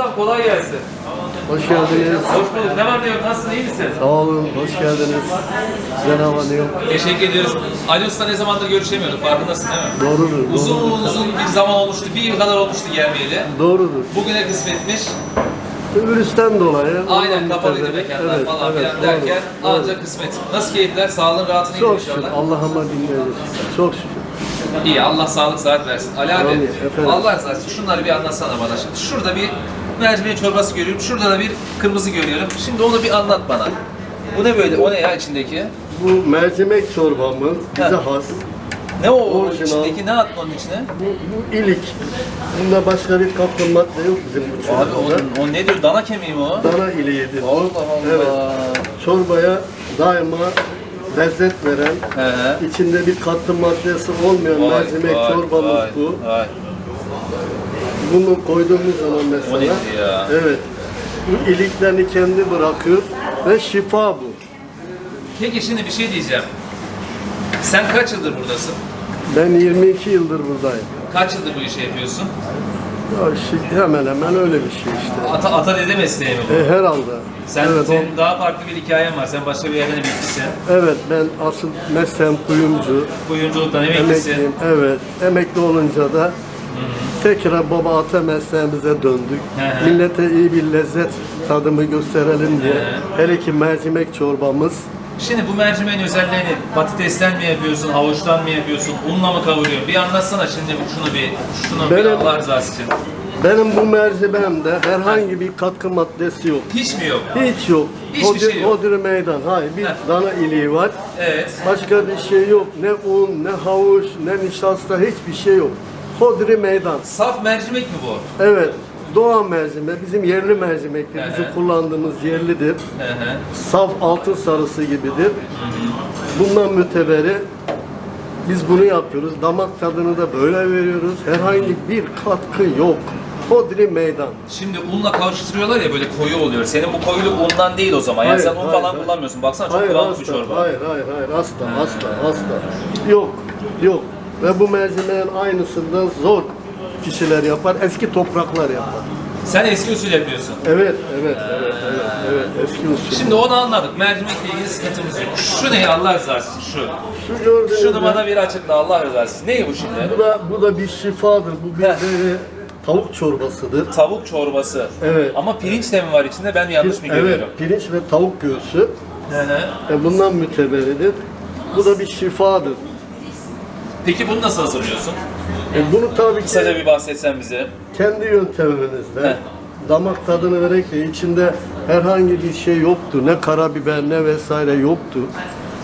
ustam kolay gelsin. Hoş geldiniz. Hoş bulduk. Ne var ne yok? Nasılsın? iyi misin? Sağ olun, hoş geldiniz. Güzel hava ne yok. Teşekkür ediyoruz. Ali Usta ne zamandır görüşemiyorduk. Farkındasın değil mi? Doğrudur, Uzun doğrudur. uzun bir zaman olmuştu. Bir yıl kadar olmuştu gelmeyeli. Doğrudur. Bugüne kısmetmiş. Virüsten dolayı. Aynen kapalıydı mekanlar Evet, falan evet, filan derken doğru. ancak kısmet. Nasıl keyifler? Sağlığın rahatın iyi Çok şükür. Allah'ıma dinleriz. Çok şükür. İyi Allah sağlık sıhhat versin. Ali abi Amin. Allah razı olsun. Şunları bir anlatsana bana şimdi. Şurada bir mercimek çorbası görüyorum. Şurada da bir kırmızı görüyorum. Şimdi onu bir anlat bana. Bu ne böyle? O ne ya içindeki? Bu mercimek çorbamız bize Ha. has. Ne o? o Orijinal. içindeki ne attın onun içine? Bu, bu ilik. Bunda başka bir katkı madde yok bizim bu Abi çorbada. o, o ne diyor? Dana kemiği mi o? Dana iliğidir. Allah Allah. Evet. Çorbaya daima lezzet veren, He içinde bir katkı maddesi olmayan mercimek çorbamız bu. vay. Bunu koyduğumuz zaman mesela. O? Evet. Bu iliklerini kendi bırakıyor ve şifa bu. Peki şimdi bir şey diyeceğim. Sen kaç yıldır buradasın? Ben 22 yıldır buradayım. Kaç yıldır bu işi yapıyorsun? Ya şi- hemen hemen öyle bir şey işte. Ata, ata dede mesleği mi bu? E, herhalde. Sen, evet, o- senin daha farklı bir hikayen var. Sen başka bir yerden emeklisin. evet ben asıl mesleğim kuyumcu. Kuyumculuktan emeklisin. Emekliyim. Evet. Emekli olunca da tekrar baba ata mesleğimize döndük. Millete iyi bir lezzet tadımı gösterelim diye. Hele ki mercimek çorbamız. Şimdi bu mercimeğin özelliğini patatesten mi yapıyorsun, havuçtan mı yapıyorsun, unla mı kavuruyorsun? Bir anlatsana şimdi bu- şunu bir, şunu bir Benim- Allah rızası için. Benim bu mercimemde herhangi bir katkı maddesi yok. Hiç mi yok? Hiç yok. Hiçbir Hodri, şey yok. hodri meydan. Hayır bir Heh. dana iliği var. Evet. Başka bir şey yok. Ne un, ne havuç, ne nişasta hiçbir şey yok. Hodri meydan. Saf mercimek mi bu? Evet. Doğal mercimek, bizim yerli mercimektir. Bizim Hı kullandığımız yerlidir. Hı hı. Saf altın sarısı gibidir. Bundan müteberi biz bunu yapıyoruz. Damak tadını da böyle veriyoruz. Herhangi bir katkı yok. Hodri meydan. Şimdi unla karıştırıyorlar ya böyle koyu oluyor. Senin bu koyuluk undan değil o zaman. Yani Hayır, sen un hayır, falan hayır. kullanmıyorsun. Baksana çok Hayır asla, çorba. hayır hayır hayır asla asla asla. Yok yok. Ve bu mercimeğin aynısından zor kişiler yapar. Eski topraklar yapar. Sen eski usul yapıyorsun. Evet evet evet evet, evet. eski usul. Şimdi onu anladık. Mercimekle ilgili sıkıntımız yok. Şu ne Allah rızası için? Şu. şu gördüğünüz Şunu bana bir açıkla Allah rızası için. Ne bu şimdi? bu da bu da bir şifadır. Bu bir tavuk çorbasıdır. Tavuk çorbası. Evet. Ama pirinç de mi var içinde? Ben yanlış mı görüyorum? Evet, pirinç ve tavuk göğsü. Hı hı. E, bundan müteveridir. Bu da bir şifadır. Peki bunu nasıl hazırlıyorsun? E, bunu tabii ki Kısaca bir bahsetsen bize. kendi yöntemimizde Heh. damak tadını vererek de içinde herhangi bir şey yoktu. Ne karabiber ne vesaire yoktu.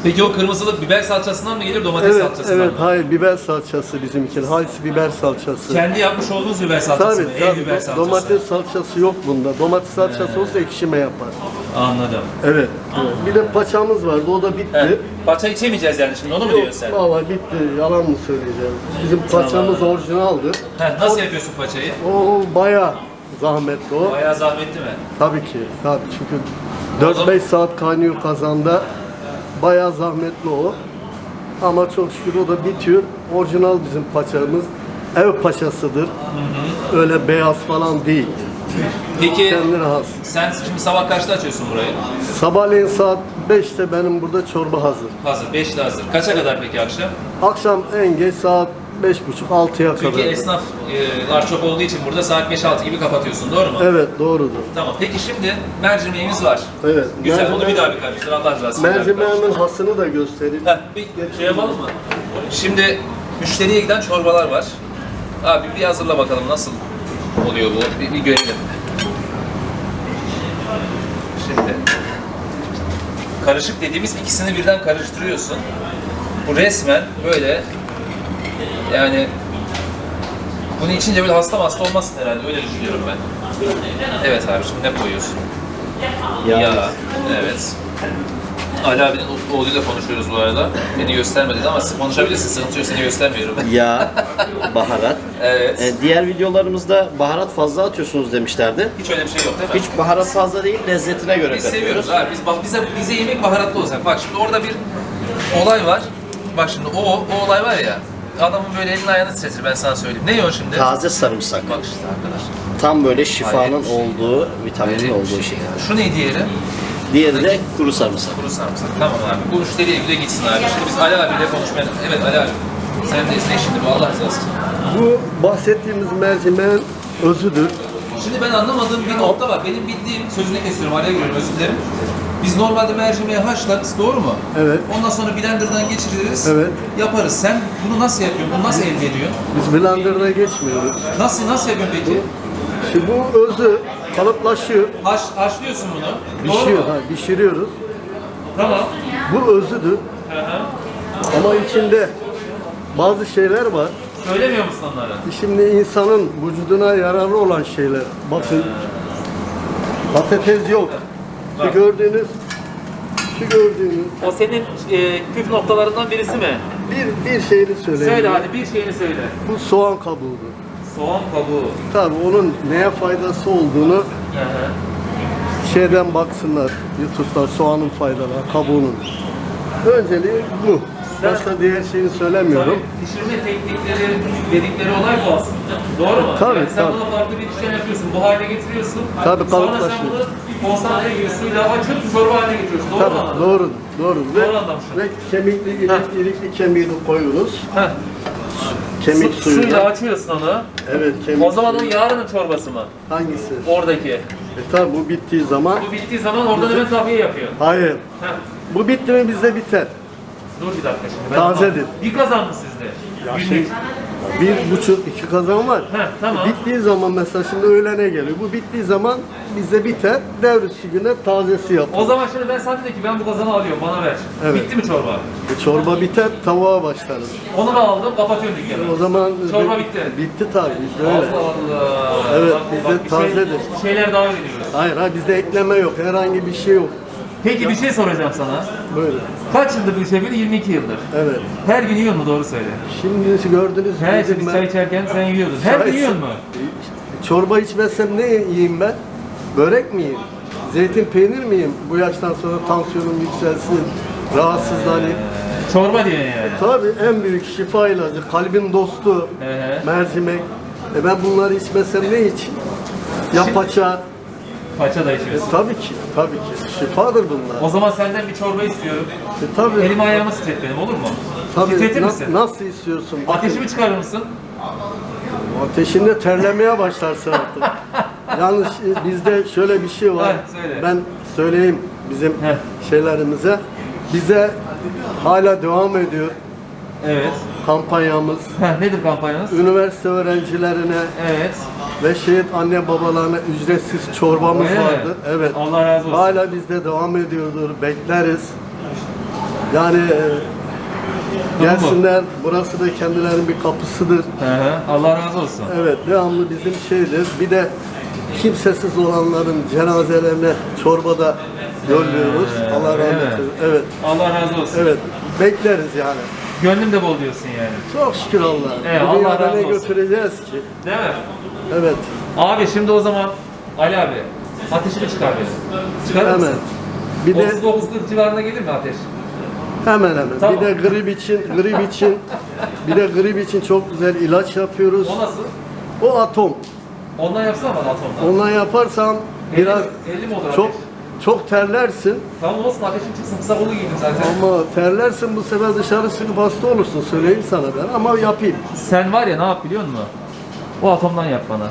Peki o kırmızılık biber salçasından mı gelir, domates Evet, salçasından evet, mı? hayır biber salçası bizim için. Halis biber salçası. Kendi yapmış olduğunuz biber salçası Tabii mı? Ev tabii. biber salçası. Domates salçası yok bunda. Domates salçası olsa ekşime yapar. Anladım. Evet. evet. Bir de paçamız vardı. O da bitti. He. Paça içemeyeceğiz yani şimdi onu mu diyorsun sen? valla bitti. Yalan mı söyleyeceğim? Bizim paçamız orijinaldı. He, nasıl yapıyorsun paçayı? O bayağı zahmetli o. Bayağı zahmetli mi? Tabii ki. Tabii çünkü O zaman- 4-5 saat kaynıyor kazanda. Bayağı zahmetli o. Ama çok şükür o da bitiyor. Orijinal bizim paçamız. Ev paçasıdır. Öyle beyaz falan değil. Peki Kendine has. sen şimdi sabah kaçta açıyorsun burayı? Sabahleyin saat 5'te benim burada çorba hazır. Hazır, 5'te hazır. Kaça kadar peki akşam? Akşam en geç saat 5.30-6'ya Çünkü kadar. esnaflar çok olduğu için burada saat 5-6 gibi kapatıyorsun doğru mu? Evet doğrudur. Tamam. Peki şimdi mercimeğimiz var. Evet. Güzel. Onu Mercimek- bir daha bir karıştır. Allah razı olsun. Mercimeğimin hasını da göstereyim. Heh, bir şey yapalım mı? Şimdi müşteriye giden çorbalar var. Abi bir hazırla bakalım nasıl oluyor bu. Bir, bir görelim. Şimdi karışık dediğimiz ikisini birden karıştırıyorsun. Bu resmen böyle yani bunu içince böyle hasta hasta olmasın herhalde öyle düşünüyorum ben. Evet abi şimdi ne koyuyorsun? Ya. Evet. Ali abinin oğluyla konuşuyoruz bu arada. Beni göstermedi ama siz konuşabilirsin. Sıkıntı yok. Seni göstermiyorum. Yağ, baharat. Evet. E, diğer videolarımızda baharat fazla atıyorsunuz demişlerdi. Hiç öyle bir şey yok değil mi? Hiç baharat fazla değil, lezzetine göre Biz katıyoruz. seviyoruz abi. Biz bak bize bize yemek baharatlı olacak. Bak şimdi orada bir olay var. Bak şimdi o o olay var ya. Adamın böyle elini ayağını titretir ben sana söyleyeyim. Ne yiyorsun şimdi? Taze sarımsak. Bak işte arkadaş. Tam böyle şifanın Hayret. olduğu, vitaminin Hayret bir olduğu şey şey. Şu ne diğeri? Diğeri de kuru sarımsak. Kuru sarımsak. Tamam abi. Bu müşteriye güle gitsin abi. Şimdi biz Ali abiyle konuşmaya... Evet Ali abi. Sen de ne şimdi bu Allah razı olsun. Bu bahsettiğimiz mercimeğin özüdür. Şimdi ben anlamadığım bir nokta var. Benim bildiğim, sözünü kesiyorum, araya giriyorum, özür dilerim. Biz normalde mercimeği haşlarız, doğru mu? Evet. Ondan sonra blenderdan geçiririz, Evet. yaparız. Sen bunu nasıl yapıyorsun, bunu nasıl elde ediyorsun? Biz blenderda geçmiyoruz. Nasıl, nasıl yapıyorsun peki? Şimdi bu özü kalıplaşıyor, Haş, haşlıyorsun bunu, doğru pişiyor, mu? ha, pişiriyoruz. Tamam. Bu özüdür Hı hı. ama içinde bazı şeyler var. Söylemiyor musun onlara? Şimdi insanın vücuduna yararlı olan şeyler. Bakın patates yok. Şu gördüğünüz şu gördüğünüz O senin e, püf noktalarından birisi mi? bir bir şeyini söyleyeyim. Söyle hadi bir şeyini söyle. Bu soğan kabuğudur. Soğan kabuğu. Tabii onun neye faydası olduğunu Hı hı. şeyden baksınlar. YouTube'da soğanın faydaları, kabuğunun. Önceliği bu. Başka diğer şeyini söylemiyorum. Tabii pişirme teknikleri dedikleri olay bu aslında. Doğru mu? Tabii, yani sen tabii. bunu farklı bir işlem yapıyorsun. Bu hale getiriyorsun. Tabii, Sonra sen bunu konsantre gibi suyla açıp çorba haline getiriyorsun. Doğru mu Tabii anladım? doğrudur. Doğru. Ve, Doğru anlamışım. ve kemikli, ilik, ilikli kemiği de koyuyoruz. Heh. Kemik Su- suyuyla. suyla açıyorsun onu. Evet kemik O zaman o suyu. yarının çorbası mı? Hangisi? Oradaki. E tabi bu bittiği zaman Bu bittiği zaman oradan hemen tahliye yapıyor. hayır. Heh. Bu bitti mi bizde biter. Dur bir dakika şimdi. Ben Tazedir. Bir kazan mı sizde? Günlük. Şey, bir buçuk iki kazan var. Heh, tamam. Bittiği zaman mesela şimdi öğlene geliyor. Bu bittiği zaman bizde biter. Devrisi güne tazesi yapılır. O zaman şimdi ben sana dedim ki ben bu kazanı alıyorum bana ver. Evet. Bitti mi çorba? E, çorba biter, tavuğa başlarız. Onu da aldım kapatıyorum dükkanı. O zaman Çorba bitti. Bitti tabii bizde öyle. Allah Allah. Evet, bizde bir şey- tazedir. bir şeyler daha öğreniyoruz. Hayır ha bizde ekleme yok. Herhangi bir şey yok. Peki bir şey soracağım sana. Böyle. Kaç yıldır bu işe yapıyorsun? 22 yıldır. Evet. Her gün yiyor mu doğru söyle. Şimdi gördünüz Her bizim biz çay içerken sen yiyordun. Her gün yiyor mu? Çorba içmezsem ne yiyeyim ben? Börek mi yiyeyim? Zeytin peynir mi yiyeyim? Bu yaştan sonra tansiyonum yükselsin, rahatsızlanayım. Çorba diyorsun yani. Tabii en büyük şifa ilacı, kalbin dostu, hı. mercimek. E ben bunları içmesem ne için? Ya paça, Paça da içiyorsun. tabii ki, tabii ki. Şifadır bunlar. O zaman senden bir çorba istiyorum. E tabii, Elimi ayağımı titret benim olur mu? tabii. Titretir Na- misin? nasıl istiyorsun? Ateşimi çıkarır mısın? Ateşinde terlemeye başlarsın artık. Yalnız e, bizde şöyle bir şey var. Ha, söyle. Ben söyleyeyim bizim Heh. şeylerimize. Bize hala devam ediyor Evet. kampanyamız. Heh, nedir kampanyanız? Üniversite öğrencilerine Evet. Ve şehit anne babalarına ücretsiz çorbamız Öyle mi? vardı. Evet. Allah razı olsun. Hala bizde devam ediyordur. Bekleriz. Yani e, gelsinler. Burası da kendilerinin bir kapısıdır. Hı hı. Allah razı olsun. Evet, devamlı bizim şeydir. Bir de kimsesiz olanların cenazelerine çorbada yolluyoruz. Ee, Allah öyle rahmet mi? eylesin. Evet, Allah razı olsun. evet. Bekleriz yani. Gönlüm de bol diyorsun yani. Çok şükür Allah'a. Evet, Bu Allah dünyada razı ne olsun. götüreceğiz ki? Değil mi? Evet, Abi şimdi o zaman Ali abi ateşini çıkar benim. Çıkarır hemen. mısın? Bir de 39-40 civarına gelir mi ateş? hemen hemen. Tamam. Bir de grip için, grip için, bir de grip için çok güzel ilaç yapıyoruz. O nasıl? O atom. Ondan yapsana bana atomdan. Ondan yaparsam 50, biraz 50 mi olur çok ateş? çok terlersin. Tamam olsun ateşim çıksın kısa kolu giydim zaten. Ama terlersin bu sefer dışarı çıkıp hasta olursun söyleyeyim sana ben ama yapayım. Sen var ya ne yap biliyor musun? O atomdan yap bana.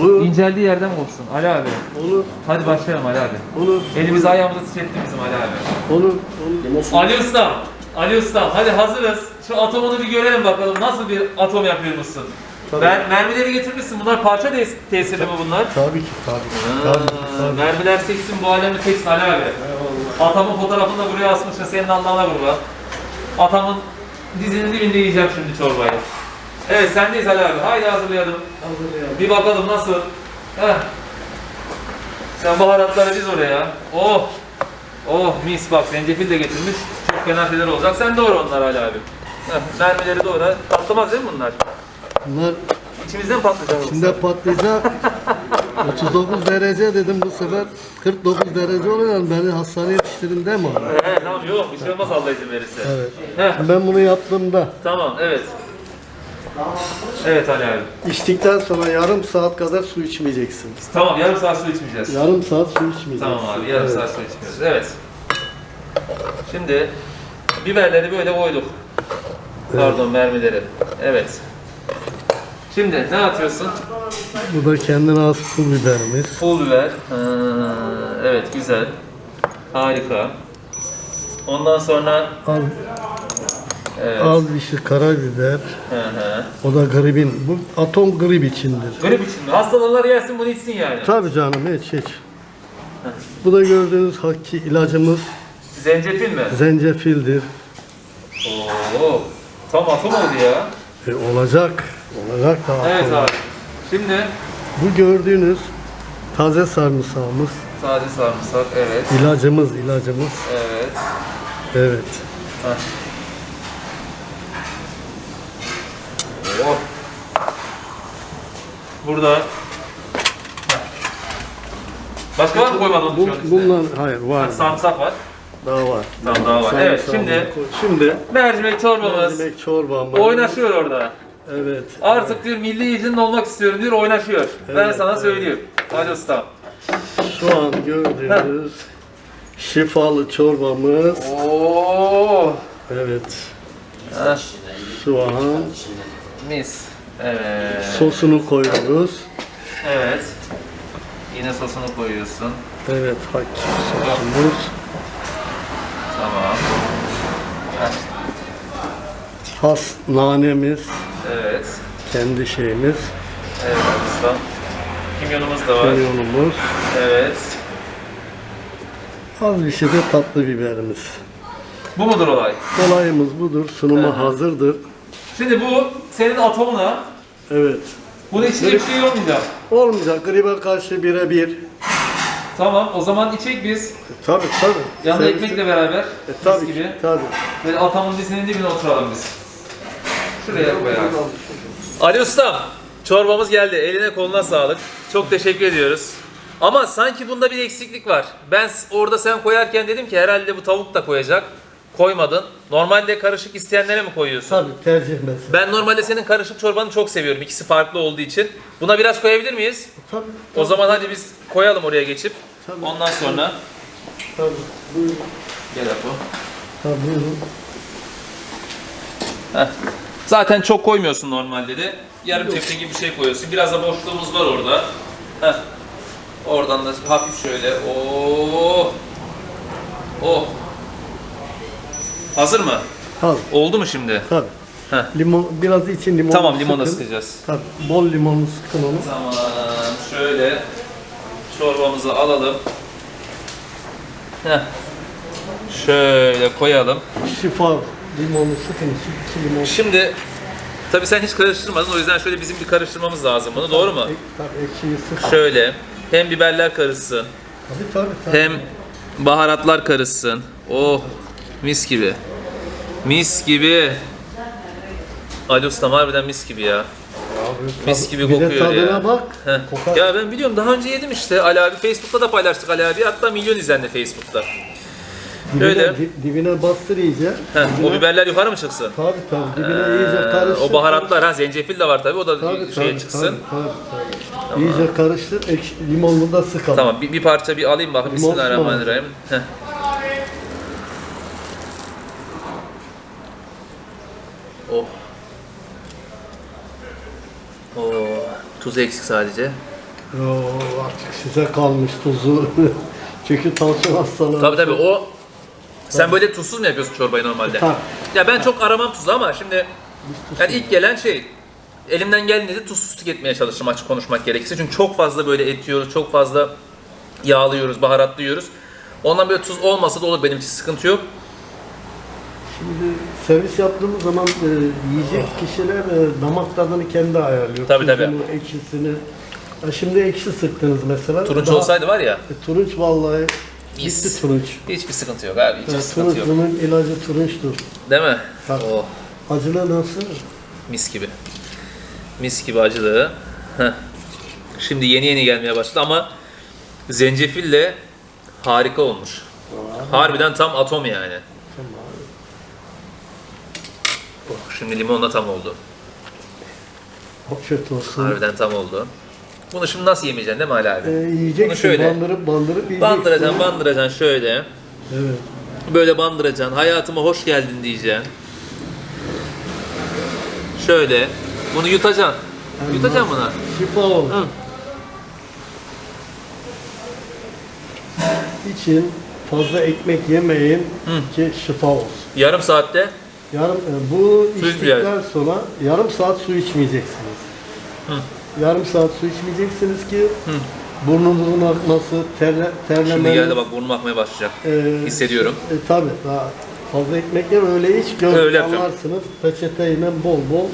Olur, İnceldiği yerden kopsun Ali abi. olur, Hadi başlayalım Ali abi. olur. Elimizi ayağımızı titretti bizim Ali abi. Olur, olur. Ali Usta, Ali Usta hadi hazırız. Şu atomunu bir görelim bakalım nasıl bir atom yapıyormuşsun. Tabii. Ben mermileri getirmişsin. Bunlar parça tes- tesiri mi bunlar? Tabii ki, tabii ki. Ha, Tabii ki, tabii. mermiler seksin bu alemi teksin Ali abi. Atamın fotoğrafını da buraya asmışsın senin Allah'ına kurban. Atamın dizinin dibinde yiyeceğim şimdi çorbayı. Evet sendeyiz Ali abi. Haydi hazırlayalım. Bir bakalım nasıl. Heh. Sen baharatları diz oraya. Oh. Oh mis bak zencefil de getirmiş. Çok fena şeyler olacak. Sen doğra onları Ali abi. Heh, mermileri doğra. Patlamaz değil mi bunlar? Bunlar İçimizden patlayacak. şimdi patlayacak. 39 derece dedim bu sefer 49 derece oluyor beni hastaneye yetiştirin deme. He tamam yok bir şey olmaz Allah izin verirse. Evet. Heh, Ben bunu yaptığımda tamam evet. Evet Ali abi. İçtikten sonra yarım saat kadar su içmeyeceksiniz. Tamam yarım saat su içmeyeceğiz. Yarım saat su içmeyeceksiniz. Tamam abi yarım Evet. saat su içmiyoruz. Evet. Şimdi biberleri böyle koyduk. Pardon mermileri. Evet. Şimdi ne atıyorsun? Bu da kendine has pul biberimiz. Pul biber. Ha, evet güzel. Harika. Ondan sonra Az, evet. az şey karabiber. Hı hı. O da gribin. Bu atom grip içindir. Grip için mi? Hastalar yersin bunu içsin yani. Tabii canım hiç hiç. Bu da gördüğünüz hakki ilacımız Zencefil mi? zencefildir. Oo. Tam atom oldu ya. E, olacak. Olacak da. Evet atom. abi. Şimdi Bu gördüğünüz taze sarımsağımız, sade sarımsak evet. ilacımız, ilacımız. Evet. Evet. Heh. Oh. Burada. Başka var mı koymadın Bu, şu an bunlar hayır var. Ha, Sarımsak var. Daha var. Tamam, daha var. Evet, Sarımsağımızı şimdi- koy- şimdi Mercimek çorbamız mercimek çorbamız. oynaşıyor orada. Evet. Artık diyor milli eğitimde olmak istiyorum diyor oynaşıyor. ben Evet, sana evet. söyleyeyim. Hadi usta. Şu an gördüğünüz şifalı çorbamız. Oo. Evet. Heh, Şu an mis. Evet. sosunu koyuyoruz. Evet. Yine sosunu koyuyorsun. Evet, hakki sosumuz. Tamam. Heh, Has nanemiz, Evet. kendi şeyimiz. Evet usta. Kimyonumuz da var. Kimyonumuz. Evet. Az bir şey de tatlı biberimiz. Bu mudur olay? Kolayımız budur. Sunuma hazırdır. Şimdi bu senin atomuna. Evet. Bunun içinde bir şey olmayacak. Olmayacak. Gribe karşı birebir. Tamam o zaman içecek biz. Tabii tabii. Yanında Servis- ekmekle beraber. E, mis tabii gibi. ki. Tabii. Böyle atamın dizinin dibine oturalım biz. Şuraya koyalım. Ali Ustam, çorbamız geldi. Eline koluna sağlık. Çok teşekkür ediyoruz. Ama sanki bunda bir eksiklik var. Ben s- orada sen koyarken dedim ki herhalde bu tavuk da koyacak. Koymadın. Normalde karışık isteyenlere mi koyuyorsun? Tabii tercih meselesi. Ben normalde senin karışık çorbanı çok seviyorum. İkisi farklı olduğu için. Buna biraz koyabilir miyiz? Tabii. O zaman hadi biz koyalım oraya geçip. Tabii. Ondan sonra Tabii. Buyurun. gel Apo. Tabii buyurun. Heh. Zaten çok koymuyorsun normalde de. Yarım tepsi gibi bir şey koyuyorsun. Biraz da boşluğumuz var orada. Heh. Oradan da hafif şöyle. Oo. Oh. Hazır mı? Tabii. Oldu mu şimdi? Tabii. Heh. Limon, biraz için limon Tamam limonu da sıkacağız. Tabii. Bol limonlu sıkın onu. Tamam. Şöyle çorbamızı alalım. Heh. Şöyle koyalım. Şifa limonu sıkın. Iki limon. Şimdi tabii sen hiç karıştırmadın o yüzden şöyle bizim bir karıştırmamız lazım bunu doğru mu? Ek, tabii ekşiyi sık. Şöyle hem biberler karışsın Tabii tabii. tabii. hem baharatlar karışsın. Oh mis gibi. Mis gibi. Ali Ustam harbiden mis gibi ya. Mis gibi bir de kokuyor tadına ya. bak. Heh. Kokar. Ya ben biliyorum daha önce yedim işte Ali abi. Facebook'ta da paylaştık Ali abi. Hatta milyon izlendi Facebook'ta. Dibine, Öyle. di- dibine bastır iyice. Heh, o Dibine- biberler yukarı mı çıksın? Tabii tabii. Dibine iyice Ee, karıştır. o baharatlar ha zencefil de var tabii o da Tabii, şeye tabii, çıksın. Tabii, tabii, tabii. İyice karıştır. Ekşi, limonlu da sıkalım. Tamam bir, bir parça bir alayım bakayım. Limon Bismillahirrahmanirrahim. Heh. Oh. Oo, tuz eksik sadece. Oo, artık size kalmış tuzu. Çünkü tansiyon hastalığı. Tabii tabii o sen böyle tuzsuz mu yapıyorsun çorbayı normalde? Tabii. Ya ben çok aramam tuzu ama şimdi yani ilk gelen şey elimden geldiğince tuzsuz tüketmeye çalışırım açık konuşmak gerekirse. Çünkü çok fazla böyle et yiyoruz, çok fazla yağlıyoruz, baharatlıyoruz. Ondan böyle tuz olmasa da olur benim için sıkıntı yok. Şimdi servis yaptığımız zaman e, yiyecek kişiler e, damak tadını kendi ayarlıyor. Tabii, tabii. Tuzunu, ekşisini. Ya şimdi ekşi sıktınız mesela. Turunç Daha- olsaydı var ya E, turunç vallahi Mis. gitti turunç. hiçbir sıkıntı yok abi, hiçbir Yani sıkıntı yok. bunun ilacı turunçtur. Değil mi? Tabii. Oh, Acılı nasıl? mis gibi. Mis gibi acılığı. Heh. Şimdi yeni yeni gelmeye başladı ama zencefille harika olmuş. Harbiden tam atom yani. Oh, şimdi limonla tam oldu. Afiyet olsun. Harbiden tam oldu. Bunu şimdi nasıl yemeyeceksin değil mi Ali abi? Ee, yiyeceksin, Bunu şöyle bandırıp bandırıp yiyeceksin. bandıracaksın, bandıracaksın şöyle. Evet. Böyle bandıracaksın. Hayatıma hoş geldin diyeceksin. Şöyle. Bunu yutacaksın. Yutacaksın bunu. Şifa olsun. Hı. İçin fazla ekmek yemeyin ki şifa olsun. Yarım saatte Yarım e, bu Su içtikten sonra yarım saat su içmeyeceksiniz. Yarım saat su içmeyeceksiniz ki burnunuzun akması, terle, terlemeniz. Şimdi geldi bak burnum akmaya başlayacak. e, Hissediyorum. E, tabii daha fazla ekmek yeme öyle iç gör anlarsınız. Peçeteyle bol bol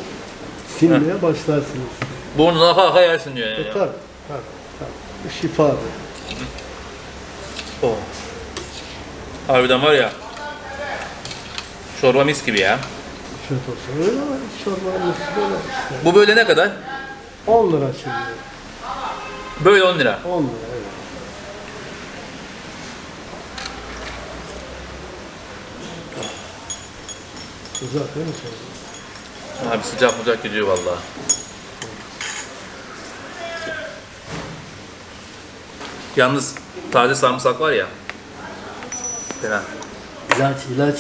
silmeye başlarsınız. Burnunu aka aka yersin diyor E, yani. tabii, tabii, tabii. Bu şifadır. Oh. Harbiden var ya. Çorba mis gibi ya. Olsun. Öyle? Çorbanın üstü böyle işte. Bu böyle ne kadar? 10 lira şimdi. Böyle 10 lira. 10 lira evet. Değil mi çorba? Abi sıcak sıcak gidiyor vallahi. Yalnız taze sarımsak var ya. Fena. İlaç, ilaç.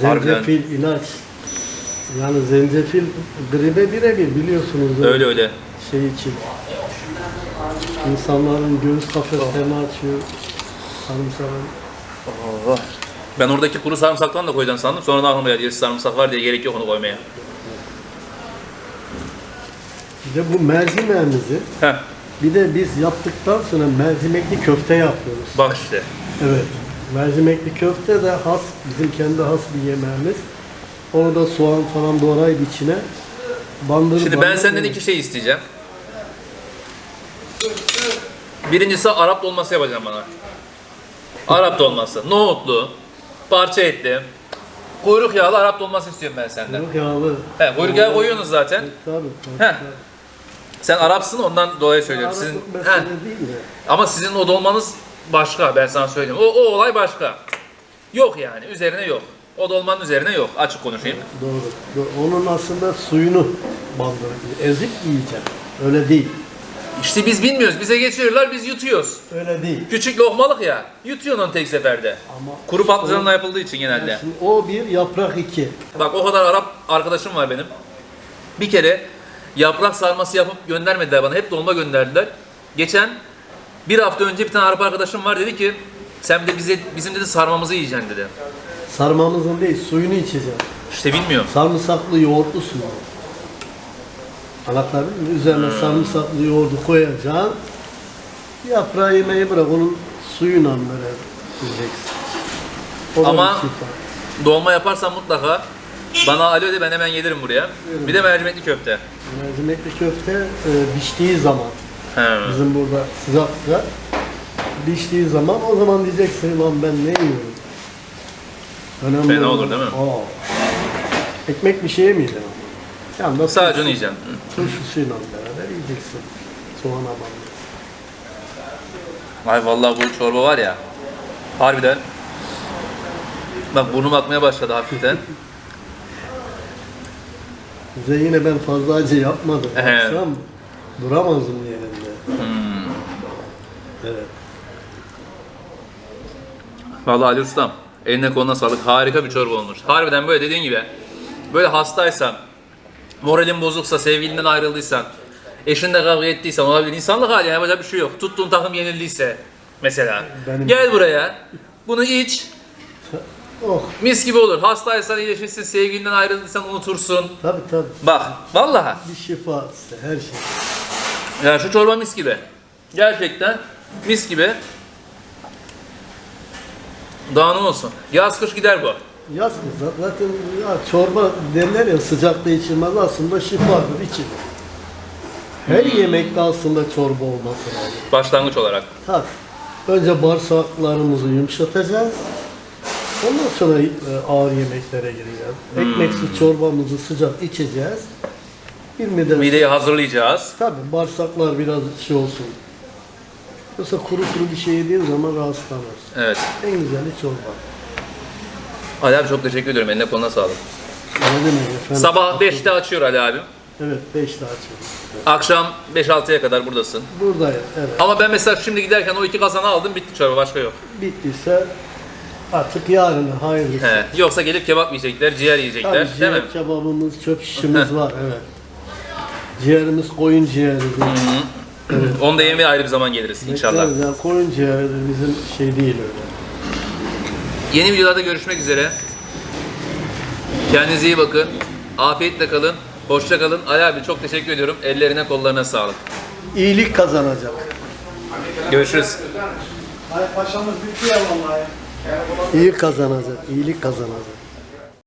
Zencefil, ilaç. Yani zencefil gribe birebir biliyorsunuz. Öyle öyle. Şey için. İnsanların göğüs kafeslerini açıyor. Sarımsağın. Allah. Ben oradaki kuru sarımsaktan da koyacaksın sandım. Sonra da aklıma geldi. Sarımsak var diye gerek yok onu koymaya. Bir de bu mercimeğimizi Heh. bir de biz yaptıktan sonra mercimekli köfte yapıyoruz. Bak işte. Evet. Mercimekli köfte de has, bizim kendi has bir yemeğimiz. Onu da soğan falan doğrayıp içine bandırıp Şimdi ben senden iki şey isteyeceğim. Birincisi Arap dolması yapacağım bana. Arap dolması. Nohutlu, parça etli, kuyruk yağlı Arap dolması istiyorum ben senden. Yok yağlı. He, kuyruk yağı koyuyorsunuz zaten. Tabii tabii. Heh. Sen Arapsın ondan dolayı söylüyorum. Sizin, Araplık mesele değil de. Ama sizin o dolmanız başka ben sana söyleyeyim. O, o olay başka. Yok yani üzerine yok. O dolmanın üzerine yok. Açık konuşayım. Doğru. Doğru. Onun aslında suyunu bandırıp ezip yiyeceğim. Öyle değil. İşte biz bilmiyoruz. Bize geçiyorlar biz yutuyoruz. Öyle değil. Küçük lokmalık ya. Yutuyorsun onu tek seferde. Ama Kuru patlıcanla yapıldığı için genelde. Şimdi o bir yaprak iki. Bak o kadar Arap arkadaşım var benim. Bir kere yaprak sarması yapıp göndermediler bana. Hep dolma gönderdiler. Geçen bir hafta önce bir tane Arap arkadaşım var dedi ki sen de bize, bizim dedi sarmamızı yiyeceksin dedi. Sarmamızın değil suyunu içeceğim. İşte bilmiyorum. Sarımsaklı yoğurtlu suyu. Anlatabildim mi? Üzerine Hmm. sarımsaklı yoğurdu koyacaksın. Yaprağı yemeği bırak onun suyuyla böyle yiyeceksin. O da Ama- bir şifa. Dolma yaparsan mutlaka bana alo de ben hemen gelirim buraya. Bir de mercimekli köfte. Mercimekli köfte e, piştiği zaman He. bizim burada sıcak sıcak piştiği zaman o zaman diyeceksin lan ben ne yiyorum. Önemli Fena olan- olur değil mi? Aa. Ekmek bir şey yemeyeceğim. Yanında Sadece onu yiyeceksin. turşusuyla beraber yiyeceksin. Soğan abandı. Ay vallahi bu çorba var ya. Harbiden. Bak burnum akmaya başladı hafiften. Bize yine ben fazla acı yapmadım. Ehe. Baksam duramazdım yerinde. Evet. Vallahi Ali Ustam, eline koluna sağlık. Harika bir çorba olmuş. Harbiden böyle dediğin gibi, böyle hastaysan, moralin bozuksa, sevgilinden ayrıldıysan, eşinle kavga ettiysen olabilir. İnsanlık hali yapacak bir şey yok. Tuttuğun takım yenildiyse mesela. Benim- Gel buraya, bunu iç, Oh mis gibi olur. Hastaysan iyileşirsin, sevgilinden ayrıldıysan unutursun. tabi tabi. Bak, vallahi. Bir şifa her şey. Yani şu çorba mis gibi. Gerçekten mis gibi. Daha ne olsun. Yaz kış gider bu. Yaz kız zaten ya çorba derler ya sıcakta içilmez aslında şifadır içilir. Her Hmm. yemekte aslında çorba olması lazım. Başlangıç olarak. Tabi. Önce bağırsaklarımızı yumuşatacağız. Ondan sonra e, ağır yemeklere gireceğiz. Hmm. Ekmeksiz çorbamızı sıcak içeceğiz. Bir müddet Mideyi hazırlayacağız. Tabii bağırsaklar biraz şey olsun. Yoksa kuru kuru bir şey yediğin zaman rahatsızlanırsın. Evet. En güzeli çorba. Ali abi çok teşekkür ediyorum. Eline koluna sağlık. Ne demek efendim? Sabah 5'te açıyor Ali abim. Evet 5 daha açıyoruz. Akşam 5-6'ya kadar buradasın. Buradayım evet. Ama ben mesela şimdi giderken o iki kazanı aldım bitti çorba başka yok. Bittiyse artık yarın hayırlısı. He. Yoksa gelip kebap yiyecekler, ciğer yiyecekler Tabii değil mi? ciğer kebabımız, çöp şişimiz var evet. Ciğerimiz koyun ciğeridir. Onu da yemeye ayrı bir zaman geliriz inşallah. Bekleriz ya, koyun ciğeridir bizim şey değil öyle. Yeni videolarda görüşmek üzere. Kendinize iyi bakın. Afiyetle kalın. Hoşça kalın. Ali abi çok teşekkür ediyorum. Ellerine kollarına sağlık. İyilik kazanacak. Görüşürüz. İyi kazanacak, iyilik kazanacak.